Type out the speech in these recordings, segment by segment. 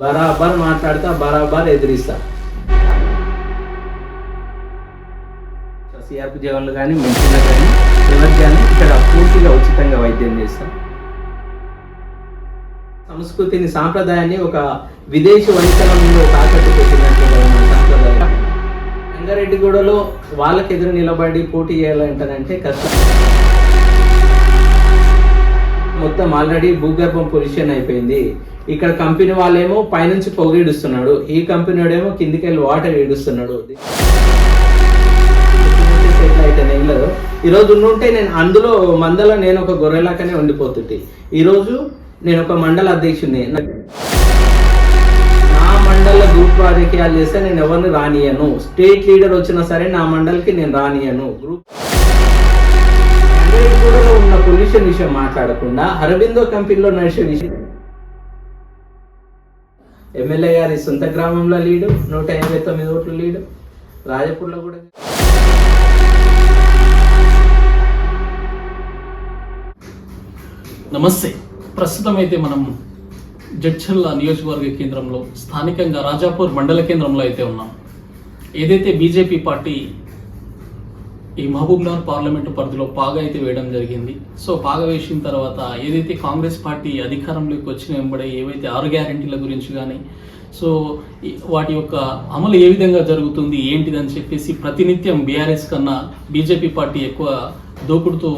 బరాబర్ మాట్లాడతా బరాబర్ ఎదిరిస్తా. సిఆర్పి జవాన్లు కానీ మెన్షన్లు కానీ ఎవరికి కానీ ఇక్కడ పూర్తిగా ఉచితంగా వైద్యం చేస్తాం. సంస్కృతిని సాంప్రదాయాన్ని ఒక విదేశీ వైద్యంలో తాకట్టు పెట్టినట్లుగా ఉన్న సాంప్రదాయం. రంగారెడ్డిగూడలో వాళ్ళకి ఎదురు నిలబడి పోటీ చేయాలంటారంటే కష్టం. మొత్తం ఆల్రెడీ భూగర్భం పొల్యూషన్ అయిపోయింది. ఇక్కడ కంపెనీ వాళ్ళేమో పైనుంచి పొగిడుస్తున్నాడు. ఈ కంపెనీ వాడేమో కిందికి వెళ్ళి వాటర్ ఈడుస్తున్నాడు సెటిల్ అయితే నేను ఈ రోజు ఉండుంటే నేను అందులో మందలో నేను ఒక గొర్రెలాకనే ఉండిపోతుంది ఈరోజు నేను ఒక మండల అధ్యక్షుడిని. నా మండల గ్రూప్ రాజకీయాలు చేస్తే నేను ఎవరిని రానియను. స్టేట్ లీడర్ వచ్చినా సరే నా మండలికి నేను రానియను. గ్రూప్ కూడా ఉన్న పొల్యూషన్ విషయం మాట్లాడకుండా అరబిందో కంపెనీలో నడిచే విషయం ఎమ్మెల్యే గారి సొంత గ్రామంలో లీడు నూట ఎనభై తొమ్మిది ఓట్లు లీడు. రాజపూర్లో కూడా నమస్తే. ప్రస్తుతం అయితే మనం జడ్చర్ల నియోజకవర్గ కేంద్రంలో స్థానికంగా రాజాపూర్ మండల కేంద్రంలో అయితే ఉన్నాం. ఏదైతే బీజేపీ పార్టీ ఈ మహబూబ్నగర్ పార్లమెంటు పరిధిలో పాగా అయితే వేయడం జరిగింది. సో పాగా వేసిన తర్వాత ఏదైతే కాంగ్రెస్ పార్టీ అధికారంలోకి వచ్చిన వెంబడే ఏవైతే ఆరు గ్యారంటీల గురించి కానీ సో వాటి యొక్క అమలు ఏ విధంగా జరుగుతుంది ఏంటిదని చెప్పేసి ప్రతినిత్యం బీఆర్ఎస్ కన్నా బీజేపీ పార్టీ ఎక్కువ దూకుడుతో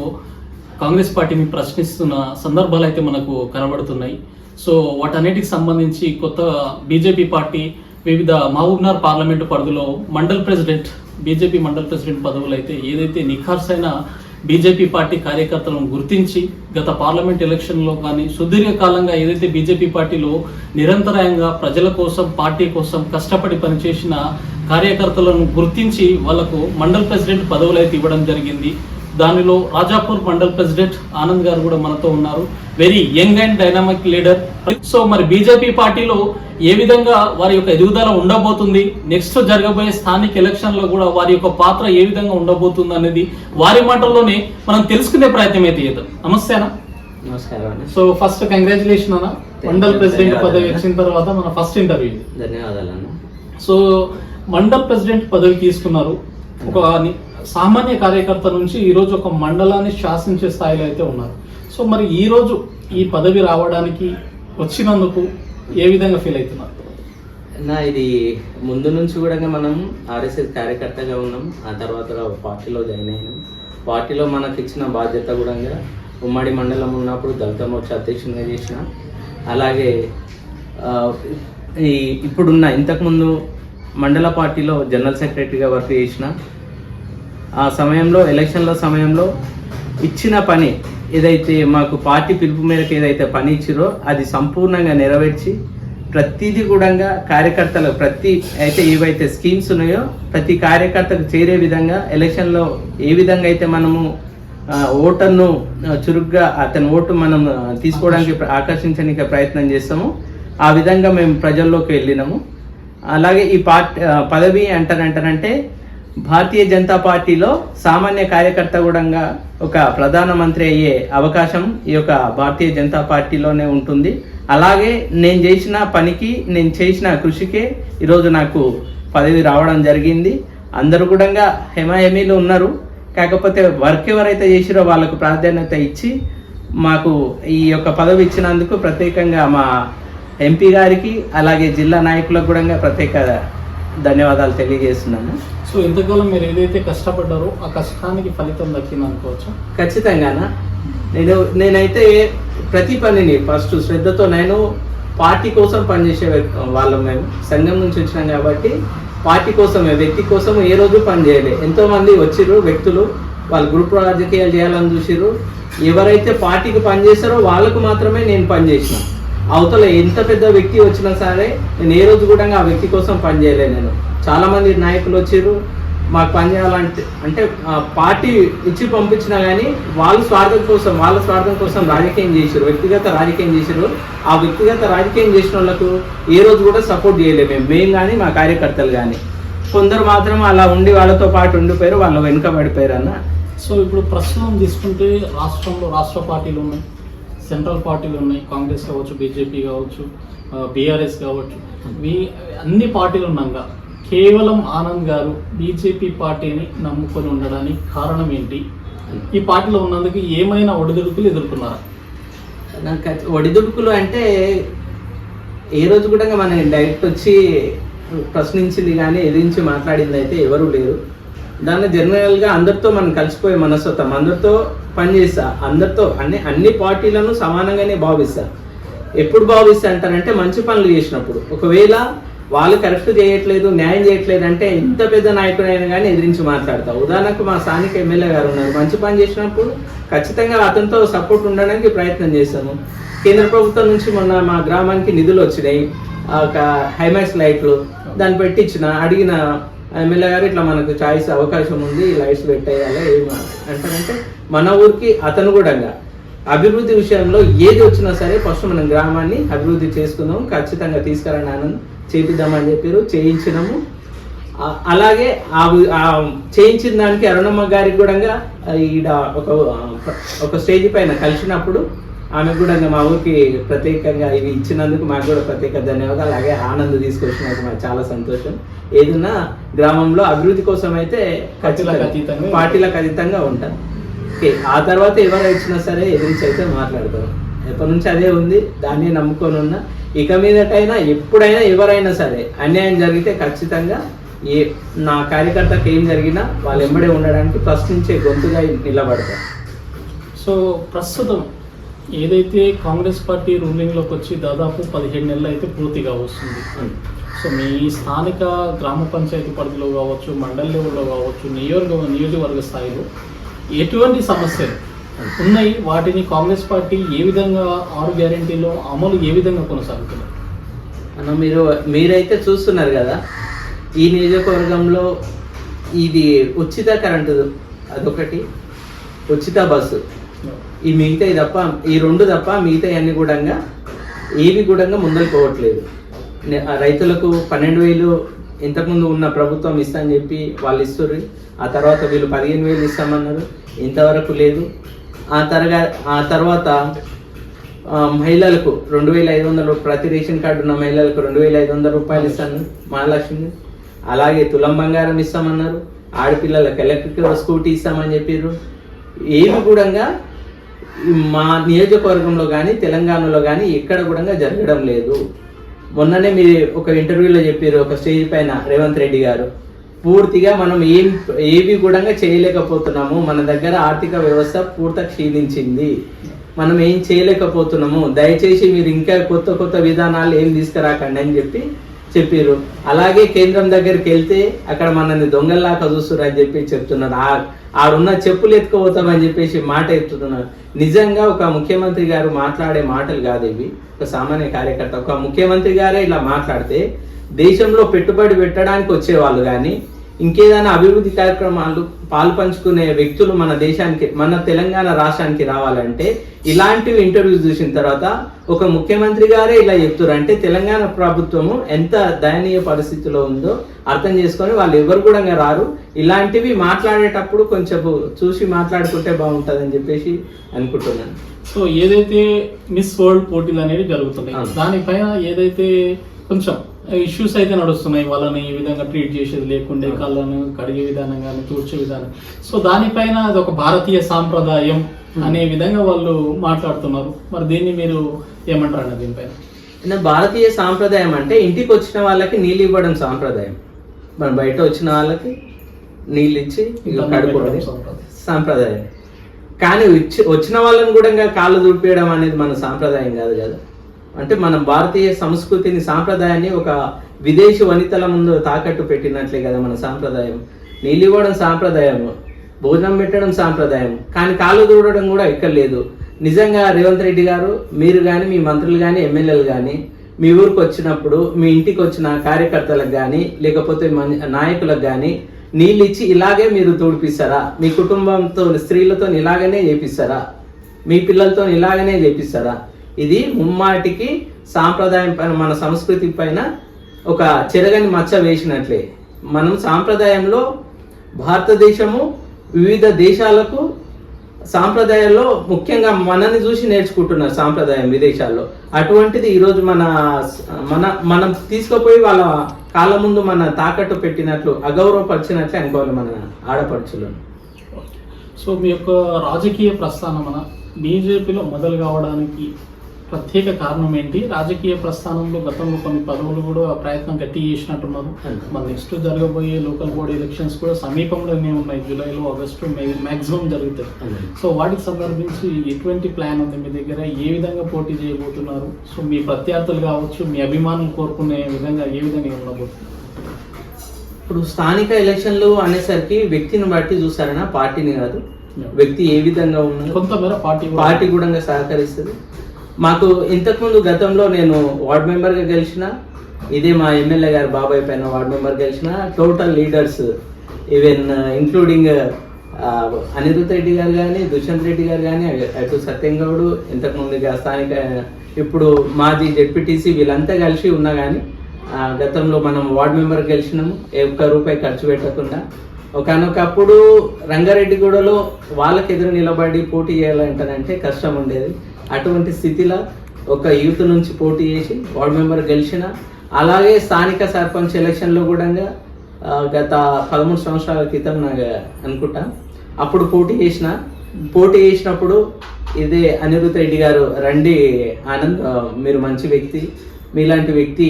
కాంగ్రెస్ పార్టీని ప్రశ్నిస్తున్న సందర్భాలు అయితే మనకు కనబడుతున్నాయి. సో వాటన్నిటికి సంబంధించి కొత్త బీజేపీ పార్టీ వివిధ మహబూబ్నార్ పార్లమెంటు పరిధిలో mandal president BJP mandal president పదవులు అయితే ఏదైతే నిఖార్సైన బీజేపీ పార్టీ కార్యకర్తలను గుర్తించి గత పార్లమెంట్ ఎలక్షన్లో కానీ సుదీర్ఘకాలంగా ఏదైతే బీజేపీ పార్టీలో నిరంతరాయంగా ప్రజల కోసం పార్టీ కోసం కష్టపడి పనిచేసిన కార్యకర్తలను గుర్తించి వాళ్ళకు మండల్ ప్రెసిడెంట్ పదవులు అయితే ఇవ్వడం జరిగింది. దానిలో రాజాపూర్ మండల్ ప్రెసిడెంట్ ఆనంద్ గారు కూడా మనతో ఉన్నారు. Very young and dynamic leader so మరి బీజేపీ పార్టీలో ఏ విధంగా వారి యొక్క ఎదుగుదల ఉండబోతుంది? నెక్స్ట్ జరగబోయే స్థానిక ఎలక్షన్లో కూడా వారి యొక్క పాత్ర ఏ విధంగా ఉండబోతుంది అనేది వారి మాటల్లోనే మనం తెలుసుకునే ప్రయత్నం అయితే చేద్దాం. నమస్తే అన్న. నమస్కారం సో ఫస్ట్ కంగ్రాచులేషన్ అన్న. మండల్ ప్రెసిడెంట్ పదవి వచ్చిన తర్వాత మన ఫస్ట్ ఇంటర్వ్యూ ధన్యవాదాలు అన్న. సో మండల్ ప్రెసిడెంట్ పదవి తీసుకున్నారు. ఒక సామాన్య కార్యకర్త నుంచి ఈరోజు ఒక మండలాన్ని శాసించే స్థాయిలో అయితే ఉన్నారు. సో మరి ఈరోజు ఈ పదవి రావడానికి వచ్చినందుకు ఏ విధంగా ఫీల్ అవుతున్నారు? నా ఇది ముందు నుంచి కూడా మనం ఆర్ఎస్ఎస్ కార్యకర్తగా ఉన్నాం. ఆ తర్వాత పార్టీలో జాయిన్ అయినాం. పార్టీలో మనకు ఇచ్చిన బాధ్యత కూడా ఉమ్మడి మండలం ఉన్నప్పుడు దళిత మోర్చా అధ్యక్షునిగా చేసిన. అలాగే ఈ ఇప్పుడున్న ఇంతకుముందు మండల పార్టీలో జనరల్ సెక్రటరీగా వర్క్ చేసిన ఆ సమయంలో ఎలక్షన్ల సమయంలో ఇచ్చిన పని ఏదైతే మాకు పార్టీ పిలుపు మేరకు ఏదైతే పని ఇచ్చిరో అది సంపూర్ణంగా నెరవేర్చి ప్రతిదీ కూడా కార్యకర్తలకు ప్రతి అయితే ఏవైతే స్కీమ్స్ ఉన్నాయో ప్రతి కార్యకర్తకు చేరే విధంగా ఎలక్షన్లో ఏ విధంగా అయితే మనము ఓటర్ను చురుగ్గా అతని ఓటు మనం తీసుకోవడానికి ఆకర్షించడానికి ప్రయత్నం చేస్తాము ఆ విధంగా మేము ప్రజల్లోకి వెళ్ళినాము. అలాగే ఈ పార్టీ పదవి అంటారంటారంటే భారతీయ జనతా పార్టీలో సామాన్య కార్యకర్త కూడా ఒక ప్రధానమంత్రి అయ్యే అవకాశం ఈ యొక్క భారతీయ జనతా పార్టీలోనే ఉంటుంది. అలాగే నేను చేసిన పనికి నేను చేసిన కృషికే ఈరోజు నాకు పదవి రావడం జరిగింది. అందరూ కూడా హెమాహెమీలు ఉన్నారు. కాకపోతే వర్క్ ఎవరైతే చేసిరో వాళ్ళకు ప్రాధాన్యత ఇచ్చి మాకు ఈ యొక్క పదవి ఇచ్చినందుకు ప్రత్యేకంగా మా ఎంపీ గారికి అలాగే జిల్లా నాయకులకు కూడా ప్రత్యేక ధన్యవాదాలు తెలియజేస్తున్నాను. సో ఇంతకాలం మీరు ఏదైతే కష్టపడ్డారో ఆ కష్టానికి ఫలితం దక్కింది అనుకోవచ్చు? ఖచ్చితంగానా? నేను నేనైతే ప్రతి పనిని ఫస్ట్ శ్రద్ధతో నేను పార్టీ కోసం పనిచేసే వాళ్ళం మేము సంఘం నుంచి వచ్చినాం కాబట్టి పార్టీ కోసమే వ్యక్తి కోసం ఏ రోజు పని చేయలే. ఎంతో మంది వచ్చిర్రు వ్యక్తులు వాళ్ళు గ్రూప్ రాజకీయాలు చేయాలని చూసిర్రు. ఎవరైతే పార్టీకి పనిచేస్తారో వాళ్ళకు మాత్రమే నేను పనిచేసిన అవతల ఎంత పెద్ద వ్యక్తి వచ్చినా సరే నేను ఏ రోజు కూడా ఆ వ్యక్తి కోసం పనిచేయలే నేను. చాలామంది నాయకులు వచ్చారు మాకు పని చేయాలంటే అంటే పార్టీ ఇచ్చి పంపించినా కానీ వాళ్ళు స్వార్థం కోసం వాళ్ళ స్వార్థం కోసం రాజకీయం చేశారు వ్యక్తిగత రాజకీయం చేశారు. ఆ వ్యక్తిగత రాజకీయం చేసిన వాళ్ళకు ఏ రోజు కూడా సపోర్ట్ చేయలేము మేము. మేము కానీ మా కార్యకర్తలు కానీ కొందరు మాత్రం అలా ఉండి వాళ్ళతో పాటు ఉండిపోయారు వాళ్ళు వెనుకబడిపోయారు అన్న. సో ఇప్పుడు ప్రస్తుతం తీసుకుంటే రాష్ట్రంలో రాష్ట్ర పార్టీలు ఉన్నాయి. సెంట్రల్ పార్టీలు ఉన్నాయి. కాంగ్రెస్ కావచ్చు బీజేపీ కావచ్చు బీఆర్ఎస్ కావచ్చు. మీ అన్ని పార్టీలు ఉన్నాగా. కేవలం ఆనంద్ గారు బీజేపీ పార్టీని నమ్ముకొని ఉండడానికి కారణం ఏంటి? ఈ పార్టీలో ఉన్నందుకు ఏమైనా ఒడిదుడుకులు ఎదుర్కొన్నారా? నాకు ఒడిదుడుకులు అంటే ఏ రోజు కూడా మన డైరెక్ట్ వచ్చి ప్రశ్నించింది కానీ ఎదిరించి మాట్లాడింది అయితే ఎవరూ లేరు. దాన్ని జనరల్గా అందరితో మనం కలిసిపోయే మనస్తత్వం అందరితో పనిచేస్తా. అందరితో అన్ని అన్ని పార్టీలను సమానంగానే భావిస్తా. ఎప్పుడు భావిస్తా అంటారంటే మంచి పనులు చేసినప్పుడు. ఒకవేళ వాళ్ళు కరెక్ట్ చేయట్లేదు న్యాయం చేయట్లేదు అంటే ఎంత పెద్ద నాయకుడైనా కానీ ఎదిరించి మాట్లాడతా. ఉదాహరణకు మా స్థానిక ఎమ్మెల్యే గారు ఉన్నారు. మంచి పని చేసినప్పుడు ఖచ్చితంగా అతనితో సపోర్ట్ ఉండడానికి ప్రయత్నం చేస్తాము. కేంద్ర ప్రభుత్వం నుంచి మొన్న మా గ్రామానికి నిధులు వచ్చినాయి. ఆ ఒక హైమాక్స్ లైట్లు దాన్ని పెట్టించిన అడిగిన ఎమ్మెల్యే గారు ఇట్లా మనకు చాయిస్ అవకాశం ఉంది లైట్స్ పెట్టేయాలి ఏమో అంటారంటే మన ఊరికి అతను కూడా అభివృద్ధి విషయంలో ఏది వచ్చినా సరే ఫస్ట్ మనం గ్రామాన్ని అభివృద్ధి చేసుకుందాం ఖచ్చితంగా తీసుకురండి ఆనంద్ చేపిద్దామని చెప్పారు చేయించినాము. అలాగే ఆ చేయించిన దానికి అరుణమ్మ గారికి కూడా ఈడ ఒక ఒక స్టేజ్ పైన కలిసినప్పుడు ఆమె కూడా మా ఊరికి ప్రత్యేకంగా ఇవి ఇచ్చినందుకు మాకు కూడా ప్రత్యేక ధన్యవాదాలు. అలాగే ఆనంద్ తీసుకొచ్చినందుకు మాకు చాలా సంతోషం. ఏదన్నా గ్రామంలో అభివృద్ధి కోసం అయితే అతీతంగా పార్టీలకు అతీతంగా ఉంటారు ఓకే ఆ తర్వాత ఎవరు ఇచ్చినా సరే ఎదిరించి అయితే మాట్లాడతారు. ఎప్పటి నుంచి అదే ఉంది దాన్ని నమ్ముకొని ఉన్నా. ఇక మీదటైనా ఎప్పుడైనా ఎవరైనా సరే అన్యాయం జరిగితే ఖచ్చితంగా ఏ నా కార్యకర్తకి ఏం జరిగినా వాళ్ళు ఎంబడే ఉండడానికి ప్రశ్నించే గొంతుగా నిలబడతారు. సో ప్రస్తుతం ఏదైతే కాంగ్రెస్ పార్టీ రూలింగ్లోకి వచ్చి దాదాపు పదిహేడు నెలలు అయితే పూర్తిగా వస్తుంది. సో మీ స్థానిక గ్రామ పంచాయతీ పరిధిలో కావచ్చు మండల లెవెల్లో కావచ్చు నియోజక నియోజకవర్గ స్థాయిలో ఎటువంటి సమస్యలు ఉన్నాయి వాటిని కాంగ్రెస్ పార్టీ ఏ విధంగా ఆరు గ్యారంటీలో అమలు ఏ విధంగా కొనసాగుతున్నారు అన్న మీరు మీరైతే చూస్తున్నారు కదా ఈ నియోజకవర్గంలో ఇది ఉచిత కరెంటు అదొకటి ఉచిత బస్సు. ఈ మిగతా తప్ప ఈ రెండు తప్ప మిగతా అన్ని కూడా ఏవి కూడా ముందరికి పోవట్లేదు. ఆ రైతులకు పన్నెండు వేలు ఇంతకుముందు ఉన్న ప్రభుత్వం ఇస్తా అని చెప్పి వాళ్ళు ఇస్తుర్రు ఆ తర్వాత వీళ్ళు పదిహేను వేలు ఇస్తామన్నారు. ఇంతవరకు లేదు. ఆ తరగా ఆ తర్వాత మహిళలకు రెండు వేల ఐదు వందలు ప్రతి రేషన్ కార్డు ఉన్న మహిళలకు రెండు వేల ఐదు వందల రూపాయలు ఇస్తాను మహాలక్ష్మి. అలాగే తులం బంగారం ఇస్తామన్నారు. ఆడపిల్లలకు ఎలక్ట్రిక్ స్కూటీ ఇస్తామని చెప్పారు ఏవి కూడా మా నియోజకవర్గంలో కానీ తెలంగాణలో కానీ ఎక్కడ కూడా జరగడం లేదు. మొన్ననే మీరు ఒక ఇంటర్వ్యూలో చెప్పారు ఒక స్టేజ్ పైన రేవంత్ రెడ్డి గారు. పూర్తిగా మనం ఏం ఏవి కూడా చేయలేకపోతున్నాము మన దగ్గర ఆర్థిక వ్యవస్థ పూర్త క్షీణించింది. మనం ఏం చేయలేకపోతున్నాము దయచేసి మీరు ఇంకా కొత్త కొత్త విధానాలు ఏం తీసుకురాకండి అని చెప్పి చెప్పారు అలాగే కేంద్రం దగ్గరికి వెళ్తే అక్కడ మనల్ని దొంగల్లాగా చూస్తున్నారు అని చెప్పి చెప్తున్నారు. ఆ ఆడున్న చెప్పులు ఎత్తుకుపోతామని చెప్పేసి మాట ఎత్తుతున్నారు. నిజంగా ఒక ముఖ్యమంత్రి గారు మాట్లాడే మాటలు కాదు ఇవి. ఒక సామాన్య కార్యకర్త ఒక ముఖ్యమంత్రి గారే ఇలా మాట్లాడితే దేశంలో పెట్టుబడి పెట్టడానికి వచ్చేవాళ్ళు కానీ ఇంకేదైనా అభివృద్ధి కార్యక్రమాలు పాలు పంచుకునే వ్యక్తులు మన దేశానికి మన తెలంగాణ రాష్ట్రానికి రావాలంటే ఇలాంటివి ఇంటర్వ్యూస్ చూసిన తర్వాత ఒక ముఖ్యమంత్రి గారే ఇలా చెప్తారు అంటే తెలంగాణ ప్రభుత్వము ఎంత దయనీయ పరిస్థితిలో ఉందో అర్థం చేసుకొని వాళ్ళు ఎవరు కూడా రారు. ఇలాంటివి మాట్లాడేటప్పుడు కొంచెం చూసి మాట్లాడుకుంటే బాగుంటుందని చెప్పేసి అనుకుంటున్నాను. సో ఏదైతే మిస్ వరల్డ్ పోటీలు అనేవి జరుగుతున్నాయి. దానిపైన ఏదైతే కొంచెం ఇష్యూస్ అయితే నడుస్తున్నాయి. వాళ్ళని ఈ విధంగా ట్రీట్ చేసేది లేకుండే. కళ్ళను కడిగే విధానం కానీ తూర్చే విధానం. సో దానిపైన అది ఒక భారతీయ సాంప్రదాయం. అనే విధంగా వాళ్ళు మాట్లాడుతున్నారు. మరి దీన్ని మీరు ఏమంటారు అన్న దీనిపైన? భారతీయ సాంప్రదాయం అంటే ఇంటికి వచ్చిన వాళ్ళకి నీళ్ళు ఇవ్వడం సాంప్రదాయం. మనం బయట వచ్చిన వాళ్ళకి నీళ్ళు ఇచ్చి పెట్టడం సాంప్రదాయం. కానీ వచ్చి వచ్చిన వాళ్ళని కూడా ఇంకా కాళ్ళు దుడిపేయడం అనేది మన సాంప్రదాయం కాదు కదా. అంటే మనం భారతీయ సంస్కృతిని సాంప్రదాయాన్ని ఒక విదేశీ వనితల ముందు తాకట్టు పెట్టినట్లే కదా మన సాంప్రదాయం. నీళ్ళు ఇవ్వడం సాంప్రదాయం భోజనం పెట్టడం సాంప్రదాయం. కానీ కాలు దూడడం కూడా ఇక్కడ లేదు. నిజంగా రేవంత్ రెడ్డి గారు మీరు కానీ మీ మంత్రులు కానీ ఎమ్మెల్యేలు కానీ మీ ఊరికి వచ్చినప్పుడు మీ ఇంటికి వచ్చిన కార్యకర్తలకు కానీ లేకపోతే మన నాయకులకు కానీ నీళ్ళు ఇచ్చి ఇలాగే మీరు తోడిపిస్తారా? మీ కుటుంబంతో స్త్రీలతో ఇలాగనే చేపిస్తారా? మీ పిల్లలతో ఇలాగనే చేపిస్తారా? ఇది ముమ్మాటికి సాంప్రదాయం పైన మన సంస్కృతి పైన ఒక చెరగని మచ్చ వేసినట్లే. మనం సాంప్రదాయంలో భారతదేశము వివిధ దేశాలకు సాంప్రదాయాల్లో ముఖ్యంగా మనని చూసి నేర్చుకుంటున్నారు సాంప్రదాయం విదేశాల్లో. అటువంటిది ఈరోజు మన మన మనం తీసుకుపోయి వాళ్ళ కాళ్ళ ముందు మన తాకట్టు పెట్టినట్లు అగౌరవపరిచినట్లే అనుకోవాలి మన ఆడపడుచులను. సో మీ యొక్క రాజకీయ ప్రస్థానమన బీజేపీలో మొదలు కావడానికి ప్రత్యేక కారణం ఏంటి? రాజకీయ ప్రస్థానంలో గతంలో కొన్ని పదవులు కూడా ప్రయత్నం గట్టి చేసినట్టున్నారు. మన నెక్స్ట్ జరగబోయే లోకల్ బాడీ ఎలక్షన్స్ కూడా సమీపంలోనే ఉన్నాయి. జూలైలో ఆగస్టు మే మ్యాక్సిమం జరుగుతాయి. సో వాటికి సందర్భించి ఎటువంటి ప్లాన్ ఉంది మీ దగ్గర? ఏ విధంగా పోటీ చేయబోతున్నారు? సో మీ ప్రత్యర్థులు కావచ్చు మీ అభిమానులు కోరుకునే విధంగా ఏ విధంగా ఉండబోతుంది? ఇప్పుడు స్థానిక ఎలక్షన్లు అనేసరికి వ్యక్తిని బట్టి చూసారనా? పార్టీని కాదు. వ్యక్తి ఏ విధంగా ఉన్నారు కొంతమేర పార్టీ పార్టీ కూడా సహకరిస్తుంది. మాకు ఇంతకుముందు గతంలో నేను వార్డ్ మెంబర్గా గెలిచిన ఇదే మా ఎమ్మెల్యే గారు బాబాయ్ పైన వార్డ్ మెంబర్ గెలిచిన total leaders even including Anirudh Reddy గారు కానీ దుష్యంత్ రెడ్డి గారు కానీ అటు సత్యం గౌడు ఇంతకుముందు స్థానిక ఇప్పుడు మాజీ జెడ్పీటీసీ వీళ్ళంతా కలిసి ఉన్నా కానీ ఆ, గతంలో మనం వార్డ్ మెంబర్ గెలిచినాము ఏ ఒక్క రూపాయి ఖర్చు పెట్టకుండా. ఒకనొకప్పుడు రంగారెడ్డిగూడలో వాళ్ళకి ఎదురు నిలబడి పోటీ చేయాలంటారంటే కష్టం ఉండేది. అటువంటి స్థితిలో ఒక యూత్ నుంచి పోటీ చేసి వార్డ్ మెంబర్ గెలిచిన అలాగే స్థానిక సర్పంచ్ ఎలక్షన్లో కూడా గత పదమూడు సంవత్సరాల క్రితం నాకు అనుకుంటా అప్పుడు పోటీ చేసిన పోటీ చేసినప్పుడు ఇదే అనిరుద్ రెడ్డి గారు రండి ఆనంద్ మీరు మంచి వ్యక్తి మీలాంటి వ్యక్తి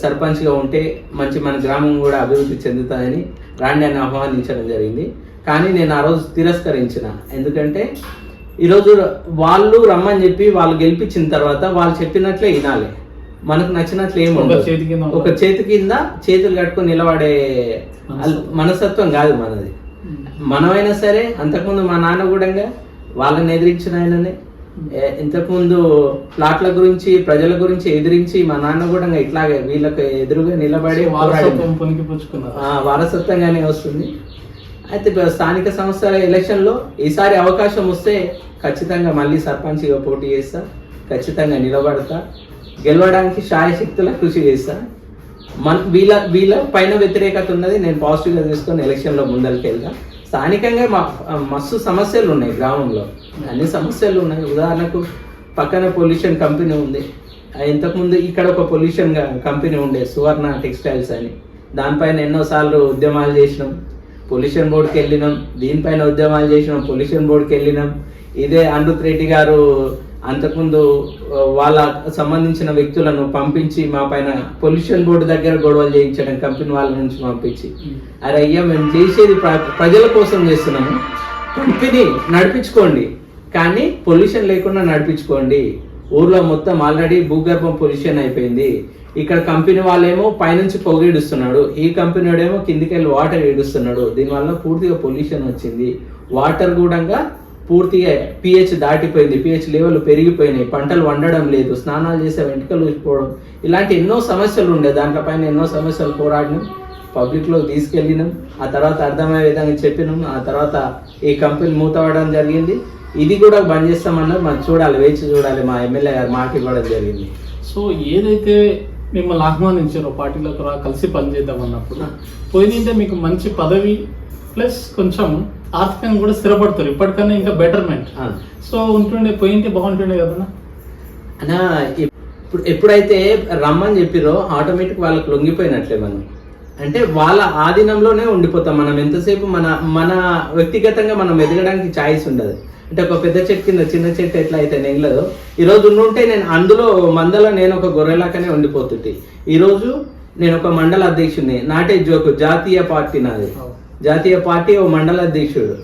సర్పంచ్గా ఉంటే మంచి మన గ్రామం కూడా అభివృద్ధి చెందుతుందని రాండి అని ఆహ్వానించడం జరిగింది. కానీ నేను ఆ రోజు తిరస్కరించిన. ఎందుకంటే ఈరోజు వాళ్ళు రమ్మని చెప్పి వాళ్ళు గెలిపించిన తర్వాత వాళ్ళు చెప్పినట్లే వినాలి. మనకు నచ్చినట్లు ఏమి ఒక ఉండదు. చేతి కింద ఒక చేతి కింద చేతులు కట్టుకొని నిలబడే మనస్తత్వం. కాదు మనది. మనమైనా సరే అంతకుముందు మా నాన్న కూడా వాళ్ళని ఎదిరించిన ఆయననే. ఇంతకుముందు ప్లాట్ల గురించి ప్రజల గురించి ఎదిరించి మా నాన్న కూడా ఇట్లాగే వీళ్ళకి ఎదురుగా నిలబడి వారసత్వంగానే వస్తుంది. అయితే స్థానిక సంస్థల ఎలక్షన్లో ఈసారి అవకాశం వస్తే ఖచ్చితంగా మళ్ళీ సర్పంచ్గా పోటీ చేస్తా ఖచ్చితంగా నిలబడతా. గెలవడానికి శాయశక్తుల కృషి చేస్తా. మన వీళ్ళ వీళ్ళ పైన వ్యతిరేకత ఉన్నది నేను పాజిటివ్గా తీసుకొని ఎలక్షన్లో ముందరికి వెళ్తా. స్థానికంగా మా మస్తు సమస్యలు ఉన్నాయి గ్రామంలో. అన్ని సమస్యలు ఉన్నాయి. ఉదాహరణకు పక్కన పొల్యూషన్ కంపెనీ ఉంది. ఇంతకుముందు ఇక్కడ ఒక పొల్యూషన్ కంపెనీ ఉండే సువర్ణ టెక్స్టైల్స్ అని. దానిపైన ఎన్నోసార్లు ఉద్యమాలు చేసినాం. పొల్యూషన్ బోర్డుకి వెళ్ళినాం దీనిపైన ఉద్యమాలు చేసినాం పొల్యూషన్ బోర్డుకి వెళ్ళినాం. ఇదే అమృత్ రెడ్డి గారు అంతకుముందు వాళ్ళ సంబంధించిన వ్యక్తులను పంపించి మా పైన పొల్యూషన్ బోర్డు దగ్గర గొడవలు చేయించడం కంపెనీ వాళ్ళ నుంచి పంపించి. అరే అయ్యా మేము చేసేది ప్ర- ప్రజల కోసం చేస్తున్నాము. కంపెనీ నడిపించుకోండి కానీ పొల్యూషన్ లేకుండా నడిపించుకోండి. ఊర్లో మొత్తం ఆల్రెడీ భూగర్భం పొల్యూషన్ అయిపోయింది. ఇక్కడ కంపెనీ వాళ్ళేమో పైనుంచి పొగ ఈడుస్తున్నాడు. ఈ కంపెనీ వాడేమో కిందికి వెళ్ళి వాటర్ ఈడుస్తున్నాడు. దీనివల్ల పూర్తిగా పొల్యూషన్ వచ్చింది. వాటర్ కూడా పూర్తిగా పిహెచ్ దాటిపోయింది. పిహెచ్ లెవెల్ పెరిగిపోయినాయి. పంటలు వండడం లేదు. స్నానాలు చేసే వెంటకలు ఊసిపోవడం. ఇలాంటి ఎన్నో సమస్యలు ఉండే. దాంట్లపైన ఎన్నో సమస్యలు పోరాడినాం. పబ్లిక్లో తీసుకెళ్ళినాం. ఆ తర్వాత అర్థమయ్యే విధంగా చెప్పినాం. ఆ తర్వాత ఈ కంపెనీ మూతవడం జరిగింది. ఇది కూడా బంద్ చేస్తామన్నారు. మనం చూడాలి వేచి చూడాలి మా ఎమ్మెల్యే గారు. మాట ఇవ్వడం జరిగింది. సో ఏదైతే మిమ్మల్ని ఆహ్వానించారో పార్టీలోకి రా కలిసి పనిచేద్దాం అన్నప్పుడు పోయిందంటే మీకు మంచి పదవి ప్లస్ కొంచెం ఆర్థికంగా కూడా స్థిరపడతారు. ఇప్పటికన్నా ఇంకా బెటర్మెంట్. సో ఉంటుండే పోయింటే బాగుంటుండే కదా అన్నా ఇప్పుడు ఎప్పుడైతే రమ్మని చెప్పిరో ఆటోమేటిక్ వాళ్ళకి లొంగిపోయినట్లే మనం. అంటే వాళ్ళ ఆధీనంలోనే ఉండిపోతాం మనం. ఎంతసేపు మన మన వ్యక్తిగతంగా మనం ఎదగడానికి ఛాయిస్ ఉండదు. అంటే ఒక పెద్ద చెట్టు కింద చిన్న చెట్టు ఎట్లా అయితే నెగలదో ఈరోజు ఉండుంటే నేను అందులో మందలో నేను ఒక గొర్రెలాగానే ఉండిపోతుంటే. ఈరోజు నేను ఒక మండల అధ్యక్షుడిని. నాటే జోకు జాతీయ పార్టీ నాది. జాతీయ పార్టీ ఓ మండల అధ్యక్షుడు.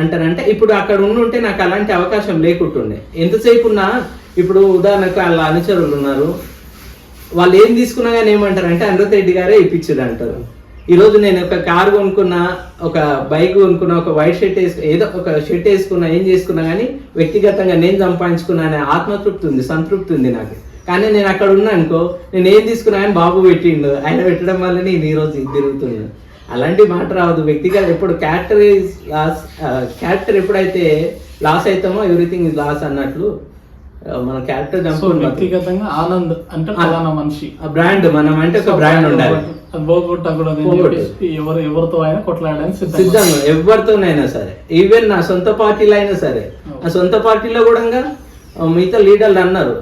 అంటారంటే ఇప్పుడు అక్కడ ఉండుంటే నాకు అలాంటి అవకాశం లేకుంటుండే. ఎంతసేపు ఉన్నా ఇప్పుడు ఉదాహరణకు వాళ్ళ అనుచరులు ఉన్నారు. వాళ్ళు ఏం తీసుకున్నా కానీ ఏమంటారు అంటే అమృత రెడ్డి గారే ఇప్పించారు అంటారు. ఈరోజు నేను ఒక కారు కొనుక్కున్నా ఒక బైక్ కొనుక్కున్నా ఒక వైట్ షర్ట్ వేసుకు ఏదో ఒక షర్ట్ వేసుకున్నా ఏం చేసుకున్నా కానీ వ్యక్తిగతంగా నేను సంపాదించుకున్నా అనే ఆత్మతృప్తి ఉంది సంతృప్తి ఉంది నాకు. కానీ నేను అక్కడ ఉన్నా అనుకో నేను ఏం తీసుకున్నా కానీ బాబు పెట్టిండు. ఆయన పెట్టడం వల్ల నేను ఈరోజు ఇది తిరుగుతున్నాను అలాంటి మాట రావద్దు. వ్యక్తిగత ఎప్పుడు క్యారెక్టర్ లాస్ క్యారెక్టర్ ఎప్పుడైతే లాస్ అవుతామో ఎవ్రీథింగ్ ఇస్ లాస్ అన్నట్లు మన క్యారెక్టర్. వ్యక్తిగతంగా ఆనంద్ అంటే ఫలానా మనిషి. ఆ బ్రాండ్ మనం అంటే ఒక బ్రాండ్ ఉండాలి. పోగొట్టకూడదు ఎవరు ఎవరితో అయినా కొట్లాడడానికి సిద్ధంగా ఎవరితోనైనా సరే. ఈవెన్ నా సొంత పార్టీలో అయినా సరే. నా సొంత పార్టీలో కూడా మిగతా లీడర్లు అన్నారు.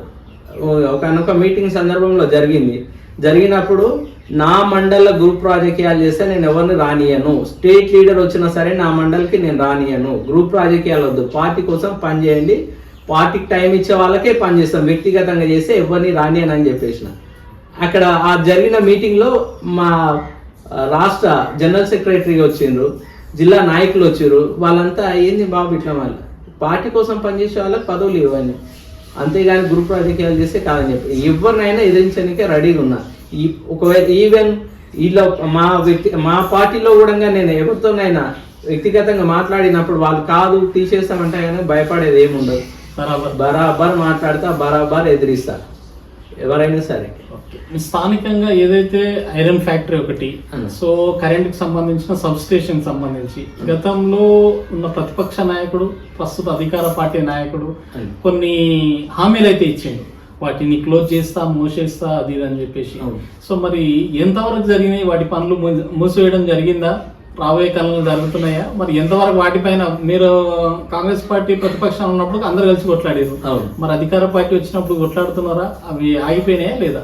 ఒకనొక మీటింగ్ సందర్భంలో జరిగింది. జరిగినప్పుడు నా మండల గ్రూప్ రాజకీయాలు చేస్తే నేను ఎవరిని రానియను. స్టేట్ లీడర్ వచ్చినా సరే నా మండలికి నేను రానియను. గ్రూప్ రాజకీయాలు వద్దు. పార్టీ కోసం పనిచేయండి. పార్టీకి టైం ఇచ్చే వాళ్ళకే పని చేస్తాం. వ్యక్తిగతంగా చేస్తే ఎవరిని రాని అని చెప్పేసిన. అక్కడ ఆ జరిగిన మీటింగ్లో మా రాష్ట్ర జనరల్ సెక్రటరీ వచ్చిండ్రు జిల్లా నాయకులు వచ్చిర్రు. వాళ్ళంతా ఏంది బాబు ఇట్లా వాళ్ళు పార్టీ కోసం పనిచేసే వాళ్ళకి పదవులు ఇవ్వని అంతేగాని గ్రూప్ రాజకీయాలు చేస్తే కాదని చెప్పి. ఎవరినైనా ఎదిరించడానికే రెడీగా ఉన్నా. ఈ ఒకవేళ ఈవెన్ వీళ్ళ మా వ్యక్తి మా పార్టీలో కూడా నేను ఎవరితోనైనా వ్యక్తిగతంగా మాట్లాడినప్పుడు వాళ్ళు కాదు తీసేస్తామంటే కానీ భయపడేది ఏముండదు. బరాబర్ బరాబర్ మాట్లాడితే బరాబర్ ఎదిరిస్తా ఎవరైనా సరే ఓకే. స్థానికంగా ఏదైతే ఐరన్ ఫ్యాక్టరీ ఒకటి. సో కరెంట్కి సంబంధించిన సబ్ స్టేషన్ సంబంధించి గతంలో ఉన్న ప్రతిపక్ష నాయకుడు ప్రస్తుత అధికార పార్టీ నాయకుడు. కొన్ని హామీలు అయితే ఇచ్చిండు వాటిని క్లోజ్ చేస్తా మూసేస్తా అది అని చెప్పేసి. సో మరి ఎంతవరకు జరిగినాయి వాటి పనులు మూసివేయడం జరిగిందా రాబోయే కాలంలో జరుగుతున్నాయా? మరి ఎంతవరకు వాటిపైన మీరు కాంగ్రెస్ పార్టీ ప్రతిపక్షంలో ఉన్నప్పుడు అందరు కలిసి కొట్లాడారు. మరి అధికార పార్టీ వచ్చినప్పుడు కొట్లాడుతున్నారా? అవి ఆగిపోయినాయా లేదా?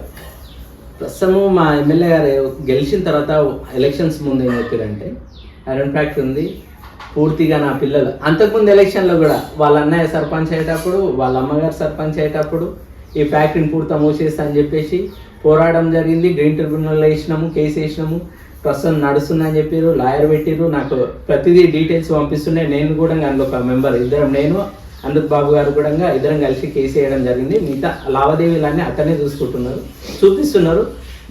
ప్రస్తుతము మా ఎమ్మెల్యే గారు గెలిచిన తర్వాత ఎలక్షన్స్ ముందు ఏం చెప్పారంటే ఐరన్ ఫ్యాక్టరీ ఉంది. పూర్తిగా నా పిల్లలు అంతకుముందు ఎలక్షన్లో కూడా వాళ్ళ అన్నయ్య సర్పంచ్ అయ్యేటప్పుడు వాళ్ళ అమ్మగారు సర్పంచ్ అయ్యేటప్పుడు ఈ ఫ్యాక్టరీని పూర్తిగా మూసేస్తా అని చెప్పేసి పోరాటం జరిగింది. గ్రీన్ ట్రిబ్యునల్ వేసినాము కేసు వేసినాము. ప్రస్తుతం నడుస్తుందని చెప్పారు లాయర్ పెట్టిరు నాకు ప్రతిదీ డీటెయిల్స్ పంపిస్తుండే. నేను కూడా అందులో ఒక మెంబర్ ఇద్దరం నేను అమృత్ బాబు గారు కూడా ఇద్దరం కలిసి కేసు వేయడం జరిగింది. మిగతా లావాదేవీలన్నీ అతనే చూసుకుంటున్నారు చూపిస్తున్నారు.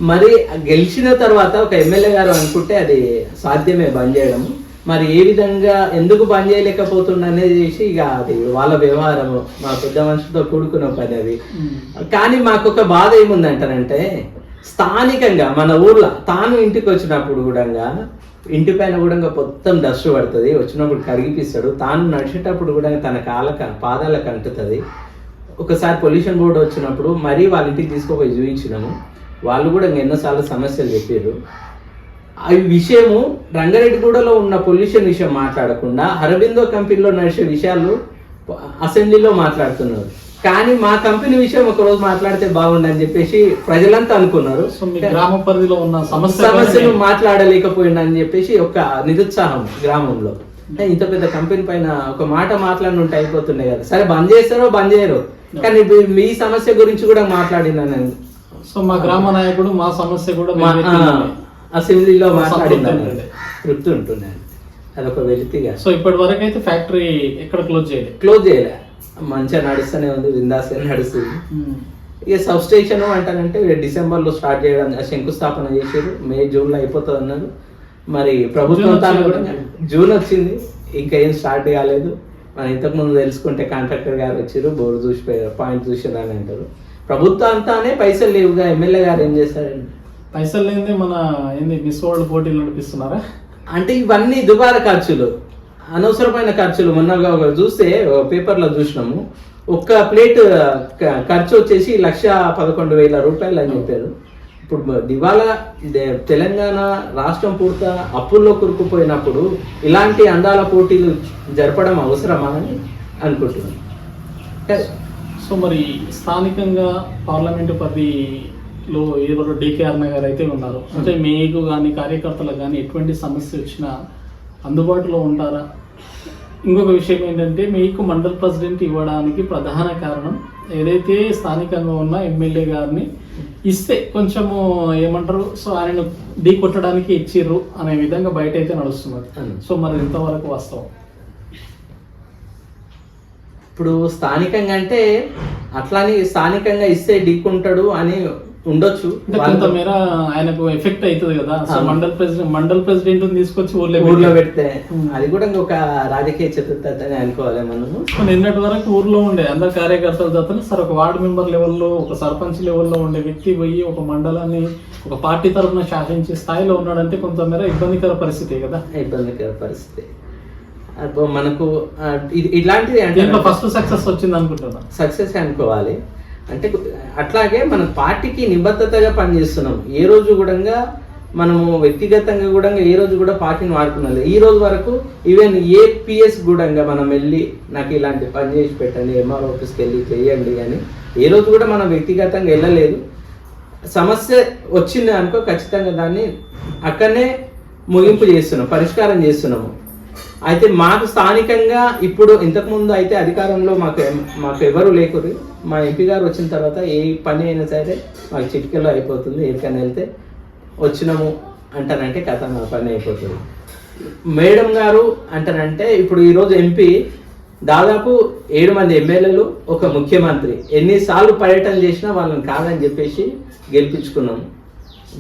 మరి గెలిచిన తర్వాత ఒక ఎమ్మెల్యే గారు అనుకుంటే అది సాధ్యమే బంద్ చేయడం. మరి ఏ విధంగా ఎందుకు బంద్ చేయలేకపోతున్నా అనేది చేసి ఇక అది వాళ్ళ వ్యవహారం మా పెద్ద మనుషులతో కూడుకున్న పని అది. కానీ మాకు ఒక బాధ ఏముందంటారంటే స్థానికంగా మన ఊర్లో తాను ఇంటికి వచ్చినప్పుడు కూడా ఇంటి పైన కూడా మొత్తం డస్ట్ పడుతుంది. వచ్చినప్పుడు కరిగిపిస్తాడు. తాను నడిచేటప్పుడు కూడా తన కాళ్ళక పాదాలకు అంటుతుంది ఒకసారి పొల్యూషన్ బోర్డు వచ్చినప్పుడు మరీ వాళ్ళ ఇంటికి తీసుకుపోయి చూపించినాము వాళ్ళు కూడా ఇంకా ఎన్నోసార్లు సమస్యలు చెప్పారు ఆ విషయము రంగారెడ్డిగూడలో ఉన్న పొల్యూషన్ విషయం మాట్లాడకుండా అరబిందో కంపెనీలో నడిచే విషయాలు అసెంబ్లీలో మాట్లాడుతున్నారు. కానీ మా కంపెనీ విషయం ఒక రోజు మాట్లాడితే బాగుండని చెప్పేసి ప్రజలంతా అనుకున్నారు. గ్రామ పరిధిలో ఉన్న సమస్య సమస్యలు మాట్లాడలేకపోయిందని చెప్పేసి ఒక నిరుత్సాహం గ్రామంలో. అంటే ఇంత పెద్ద కంపెనీ పైన ఒక మాట మాట్లాడి ఉంటే అయిపోతుండే కదా. సరే బంద్ చేస్తారో బంద్ చేయరు. కానీ మీ- సమస్య గురించి కూడా మాట్లాడినా నేను. సో మా గ్రామ నాయకుడు మా సమస్య కూడా. అసెంబ్లీలో మాట్లాడినా. తృప్తి ఉంటుండే. అదొక వెలితిగా. సో ఇప్పటి వరకు అయితే ఫ్యాక్టరీ ఎక్కడ క్లోజ్ చేయలేదు క్లోజ్ చేయలే. మంచిగా నడుస్తూనే ఉంది విందాస్గా నడుస్తుంది. ఇక సబ్ స్టేషన్ అంటానంటే డిసెంబర్లో స్టార్ట్ చేయడం శంకుస్థాపన చేసారు మే జూన్లో అయిపోతుంది అన్నారు. మరి ప్రభుత్వం జూన్ తాను కూడా వచ్చింది. జూన్ వచ్చింది. ఇంకా ఏం స్టార్ట్ కాలేదు. మనం ఇంతకు ముందు తెలుసుకుంటే కాంట్రాక్టర్ గారు వచ్చారు బోర్డు చూసిపోయారు పాయింట్ చూసారు అని అంటారు. ప్రభుత్వం అంతానే పైసలు లేవుగా ఎమ్మెల్యే గారు ఏం చేస్తారండి? పైసలు లేనిదే మన ఏంది మిస్ వరల్డ్ పోటీలు నడిపిస్తున్నారా? అంటే ఇవన్నీ దుబార ఖర్చులు. అనవసరమైన ఖర్చులు. మొన్నగా ఒక చూస్తే పేపర్లో చూసినాము. ఒక్క ప్లేట్ ఖర్చు వచ్చేసి లక్ష పదకొండు వేల రూపాయలు అని చెప్పారు. ఇప్పుడు దివాలా తెలంగాణ రాష్ట్రం పూర్త అప్పుల్లో కురుకుపోయినప్పుడు ఇలాంటి అందాల పోటీలు జరపడం అవసరమా అని అనుకుంటున్నాను. సో మరి స్థానికంగా పార్లమెంటు పరిధిలో ఎవరు డికేఆర్ గారు అయితే ఉన్నారు. అంటే మీకు కానీ కార్యకర్తలకు కానీ ఎటువంటి సమస్య వచ్చినా అందుబాటులో ఉంటారా? ఇంకొక విషయం ఏంటంటే మీకు మండల్ ప్రెసిడెంట్ ఇవ్వడానికి ప్రధాన కారణం ఏదైతే స్థానికంగా ఉన్న ఎమ్మెల్యే గారిని ఇస్తే కొంచెము ఏమంటారు? సో ఆయనను ఢీ కొట్టడానికి ఇచ్చిర్రు అనే విధంగా బయట అయితే నడుస్తున్నది అవును. సో మరి ఎంతవరకు వాస్తవం? ఇప్పుడు స్థానికంగా అంటే అట్లాని స్థానికంగా ఇస్తే ఢీకుంటాడు అని ఉండొచ్చు. కొంతమేర ఆయనకు ఎఫెక్ట్ అవుతుంది కదా. మండల్ ప్రెసిడెంట్ మండల్ ప్రెసిడెంట్ తీసుకొచ్చి ఊర్లో ఊర్లో పెడితే. అది కూడా ఇంకొక రాజకీయ చతుర్థత అని అనుకోవాలి మనము. నిన్నటి వరకు ఊర్లో ఉండే అందరు కార్యకర్తల జతలు సార్ ఒక వార్డు మెంబర్ లెవెల్లో ఒక సర్పంచ్ లెవెల్లో ఉండే వ్యక్తి పోయి ఒక మండలాన్ని ఒక పార్టీ తరఫున శాసించే స్థాయిలో ఉన్నాడంటే కొంతమేర ఇబ్బందికర పరిస్థితి కదా. ఇబ్బందికర పరిస్థితి. అప్పుడు మనకు ఇలాంటిది అంటే ఫస్ట్ సక్సెస్ వచ్చింది అనుకుంటున్నా. సక్సెస్ అనుకోవాలి. అంటే అట్లాగే మన పార్టీకి నిబద్ధతగా పనిచేస్తున్నాం. ఏ రోజు కూడా మనము వ్యక్తిగతంగా కూడా ఏ రోజు కూడా పార్టీని వాడుకున్నది ఈ రోజు వరకు ఈవెన్ ఏ పిఎస్ కూడా మనం వెళ్ళి నాకు ఇలాంటి పని చేసి పెట్టండి ఎంఆర్ ఆఫీస్కి వెళ్ళి చేయండి అని ఏ రోజు కూడా మనం వ్యక్తిగతంగా వెళ్ళలేదు. సమస్య వచ్చింది అనుకో ఖచ్చితంగా దాన్ని అక్కడనే ముగింపు చేస్తున్నాం పరిష్కారం చేస్తున్నాము. అయితే మాకు స్థానికంగా ఇప్పుడు ఇంతకుముందు అయితే అధికారంలో మాకు మాకు ఎవరు లేకురు మా ఎంపీ గారు వచ్చిన తర్వాత ఏ పని అయినా సరే మాకు చిటికలో అయిపోతుంది ఎక్కడికైనా వెళ్తే వచ్చినాము అంటానంటే కథ నా పని అయిపోతుంది. మేడం గారు అంటానంటే ఇప్పుడు ఈరోజు ఎంపీ దాదాపు ఏడు మంది ఎమ్మెల్యేలు ఒక ముఖ్యమంత్రి. ఎన్నిసార్లు పర్యటన చేసినా వాళ్ళని కాదని చెప్పేసి గెలిపించుకున్నాము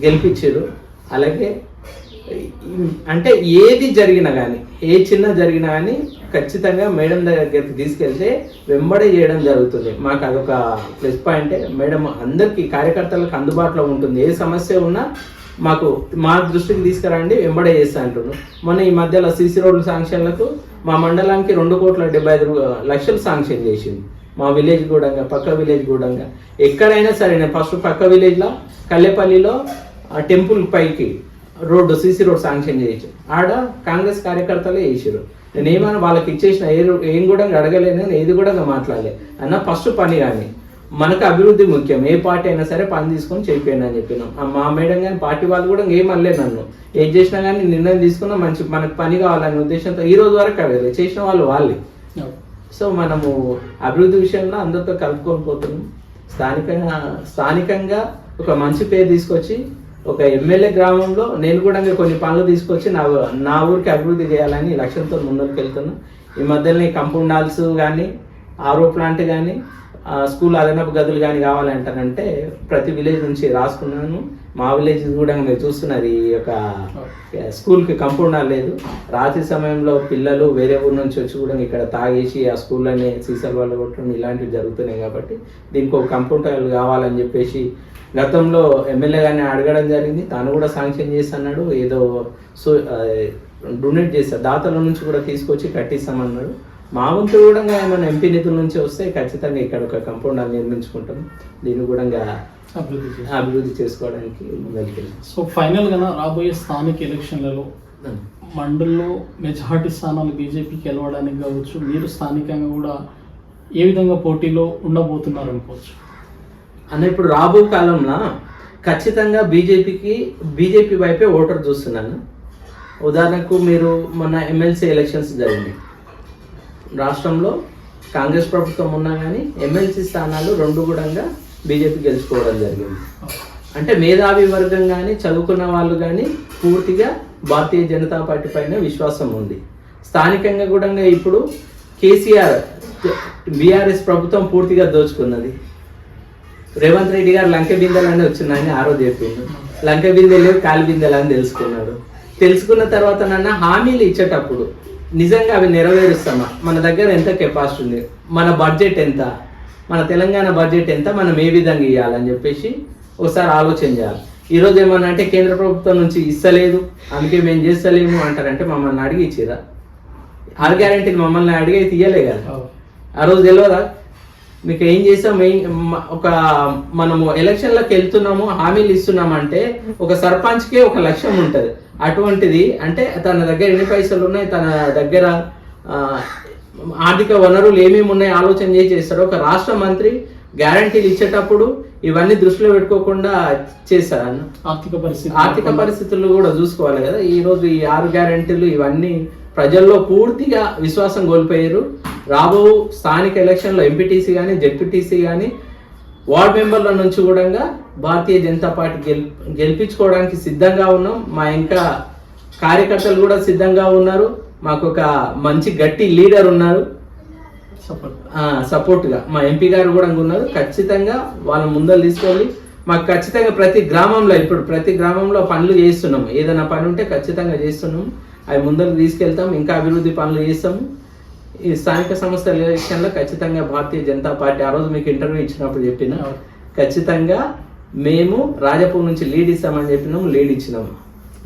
గెలిపించారు. అలాగే అంటే ఏది జరిగినా కానీ ఏ చిన్న జరిగినా కానీ ఖచ్చితంగా మేడం దగ్గరికి తీసుకెళ్తే వెంబడే చేయడం జరుగుతుంది. మాకు అదొక ప్లస్ పాయింట్ మేడం అందరికీ కార్యకర్తలకు అందుబాటులో ఉంటుంది. ఏ సమస్య ఉన్నా మాకు మా దృష్టికి తీసుకురండి వెంబడే చేస్తా అంటున్నాను మొన్న ఈ మధ్యలో సీసీ రోడ్ల శాంక్షన్లకు మా మండలానికి రెండు కోట్ల డెబ్బై ఐదు లక్షలు శాంక్షన్ చేసింది. మా విలేజ్ కూడా పక్క విలేజ్ కూడా ఎక్కడైనా సరే నేను ఫస్ట్ పక్క విలేజ్లో కల్లెపల్లిలో టెంపుల్ పైకి road C C road sanction చేయొచ్చు ఆడ కాంగ్రెస్ కార్యకర్తలే చేసారు నేను ఏమైనా వాళ్ళకి ఇచ్చేసిన ఏ ఏం కూడా అడగలేను ఏది కూడా మాట్లాడలే. అన్న ఫస్ట్ పని కానీ మనకు అభివృద్ధి ముఖ్యం. ఏ పార్టీ అయినా సరే పని తీసుకొని చెప్పాను అని చెప్పినాం. మా మేడం కానీ పార్టీ వాళ్ళు కూడా ఏం అనలేదు నన్ను. ఏం చేసినా కానీ నిర్ణయం తీసుకున్నా మంచి మనకు పని కావాలనే ఉద్దేశంతో ఈ రోజు వరకు అడగలేదు చేసిన వాళ్ళు వాళ్ళే. సో మనము అభివృద్ధి విషయంలో అందరితో కలుపుకొని పోతున్నాం. స్థానికంగా స్థానికంగా ఒక మంచి పేరు తీసుకొచ్చి ఒక ఎమ్మెల్యే గ్రామంలో నేను కూడా ఇంకా కొన్ని పనులు తీసుకొచ్చి నా నా ఊరికి అభివృద్ధి చేయాలని లక్ష్యంతో ముందుకు వెళ్తున్నాను ఈ మధ్యలో కంపౌండ్ హాల్స్ కానీ ఆరో ప్లాంట్ కానీ స్కూల్ అదనపు గదులు కానీ కావాలంటానంటే ప్రతి విలేజ్ నుంచి రాసుకున్నాను. మా విలేజ్ కూడా మీరు చూస్తున్నారు ఈ యొక్క స్కూల్కి కంపౌండ్ లేదు. రాత్రి సమయంలో పిల్లలు వేరే ఊరు నుంచి వచ్చి కూడా ఇక్కడ తాగేసి ఆ స్కూల్లోనే సీసాలు వాళ్ళు కొట్టడం ఇలాంటివి జరుగుతున్నాయి కాబట్టి దీనికి ఒక కంపౌండ్ కావాలని చెప్పేసి గతంలో ఎమ్మెల్యే గారిని అడగడం జరిగింది. తను కూడా శాంక్షన్ చేసి అన్నాడు. ఏదో సో డొనేట్ చేశారు దాతల నుంచి కూడా తీసుకొచ్చి కట్టిస్తామన్నాడు. మా వంతు కూడా ఏమైనా ఎంపీ నిధుల నుంచి వస్తే ఖచ్చితంగా ఇక్కడ ఒక కంపౌండ్ నిర్మించుకుంటాం. దీన్ని కూడా అభివృద్ధి చేసి. అభివృద్ధి చేసుకోవడానికి ముందుకెళ్తాం సో ఫైనల్గా రాబోయే స్థానిక ఎలక్షన్లలో మండల్లో మెజార్టీ స్థానాలు బీజేపీకి గెలవడానికి కావచ్చు మీరు స్థానికంగా కూడా ఏ విధంగా పోటీలో ఉండబోతున్నారు అనుకోవచ్చు? అన్న ఇప్పుడు రాబో కాలంలో ఖచ్చితంగా బీజేపీకి బీజేపీ వైపే ఓటర్ చూస్తున్నాను. ఉదాహరణకు మీరు మొన్న ఎమ్మెల్సీ ఎలక్షన్స్ జరిగింది రాష్ట్రంలో కాంగ్రెస్ ప్రభుత్వం ఉన్నా కానీ ఎమ్మెల్సీ స్థానాలు రెండు కూడా బీజేపీ గెలుచుకోవడం జరిగింది. అంటే మేధావి వర్గం కానీ చదువుకున్న వాళ్ళు కానీ పూర్తిగా భారతీయ జనతా పార్టీ పైన విశ్వాసం ఉంది. స్థానికంగా కూడా ఇప్పుడు కేసీఆర్ బీఆర్ఎస్ ప్రభుత్వం పూర్తిగా దోచుకున్నది. రేవంత్ రెడ్డి గారు లంక బిందెలు అని వచ్చిందని ఆ రోజు చెప్పిండు. లంక బిందెలు కాలి బిందెలు అని తెలుసుకున్నాడు. తెలుసుకున్న తర్వాత నన్న హామీలు ఇచ్చేటప్పుడు నిజంగా అవి నెరవేరుస్తామా? మన దగ్గర ఎంత కెపాసిటీ ఉంది? మన బడ్జెట్ ఎంత? మన తెలంగాణ బడ్జెట్ ఎంత మనం ఏ విధంగా ఇవ్వాలని చెప్పేసి ఒకసారి ఆలోచన చేయాలి. ఈరోజు ఏమన్నా అంటే కేంద్ర ప్రభుత్వం నుంచి ఇస్తలేదు అందుకే మేము చేస్తలేము అంటారంటే మమ్మల్ని అడిగి ఇచ్చిరా? ఆరు గ్యారంటీలు మమ్మల్ని అడిగి ఇయ్యలే కదా. ఆ రోజు తెలియదా మీకు ఏం చేసాం? ఒక మనము ఎలక్షన్లకు వెళ్తున్నాము హామీలు ఇస్తున్నామంటే ఒక సర్పంచ్కే ఒక లక్ష్యం ఉంటుంది. అటువంటిది అంటే తన దగ్గర ఎన్ని పైసలు ఉన్నాయి తన దగ్గర ఆర్థిక వనరులు ఏమేమి ఉన్నాయి ఆలోచన చేసి చేస్తాడు. ఒక రాష్ట్ర మంత్రి గ్యారంటీలు ఇచ్చేటప్పుడు ఇవన్నీ దృష్టిలో పెట్టుకోకుండా చేశారు ఆర్థిక పరిస్థితి ఆర్థిక పరిస్థితులు కూడా చూసుకోవాలి కదా. ఈ రోజు ఈ ఆరు గ్యారెంటీలు ఇవన్నీ ప్రజల్లో పూర్తిగా విశ్వాసం కోల్పోయారు. రాబో స్థానిక ఎలక్షన్లో ఎంపీటీసీ కానీ జెడ్పీటీసీ కానీ వార్డ్ మెంబర్ల నుంచి కూడా భారతీయ జనతా పార్టీ గెల్ గెలిపించుకోవడానికి సిద్ధంగా ఉన్నాం. మా ఇంకా కార్యకర్తలు కూడా సిద్ధంగా ఉన్నారు. మాకు ఒక మంచి గట్టి లీడర్ ఉన్నారు. సపోర్ట్గా మా ఎంపీ గారు కూడా ఉన్నారు. ఖచ్చితంగా వాళ్ళ ముందర తీసుకెళ్ళి మాకు ఖచ్చితంగా ప్రతి గ్రామంలో ఇప్పుడు ప్రతి గ్రామంలో పనులు చేస్తున్నాము. ఏదైనా పని ఉంటే ఖచ్చితంగా చేస్తున్నాము. అవి ముందరకు తీసుకెళ్తాం ఇంకా అభివృద్ధి పనులు చేస్తాము. ఈ స్థానిక సంస్థల ఎలక్షన్లో ఖచ్చితంగా భారతీయ జనతా పార్టీ ఆ రోజు మీకు ఇంటర్వ్యూ ఇచ్చినప్పుడు చెప్పిన. ఖచ్చితంగా మేము రాజపూర్ నుంచి లీడ్ ఇస్తామని చెప్పినాము. లీడ్ ఇచ్చినాము.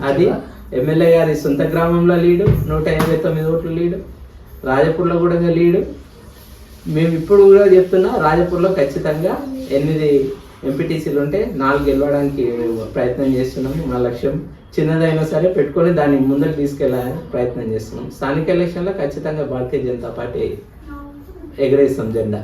అది ఎమ్మెల్యే గారి సొంత గ్రామంలో లీడు నూట ఎనభై తొమ్మిది ఓట్లు లీడు రాజపూర్లో కూడా లీడు. మేము ఇప్పుడు కూడా చెప్తున్నా రాజపూర్లో ఖచ్చితంగా ఎనిమిది ఎంపీటీసీలు ఉంటే నాలుగు గెలవడానికి ప్రయత్నం చేస్తున్నాం మా లక్ష్యం చిన్నదైనా సరే పెట్టుకొని దాన్ని ముందరికి తీసుకెళ్ళాలని ప్రయత్నం చేస్తున్నాం స్థానిక ఎలక్షన్లో ఖచ్చితంగా భారతీయ జనతా పార్టీ ఎగరేస్తాం జెండా.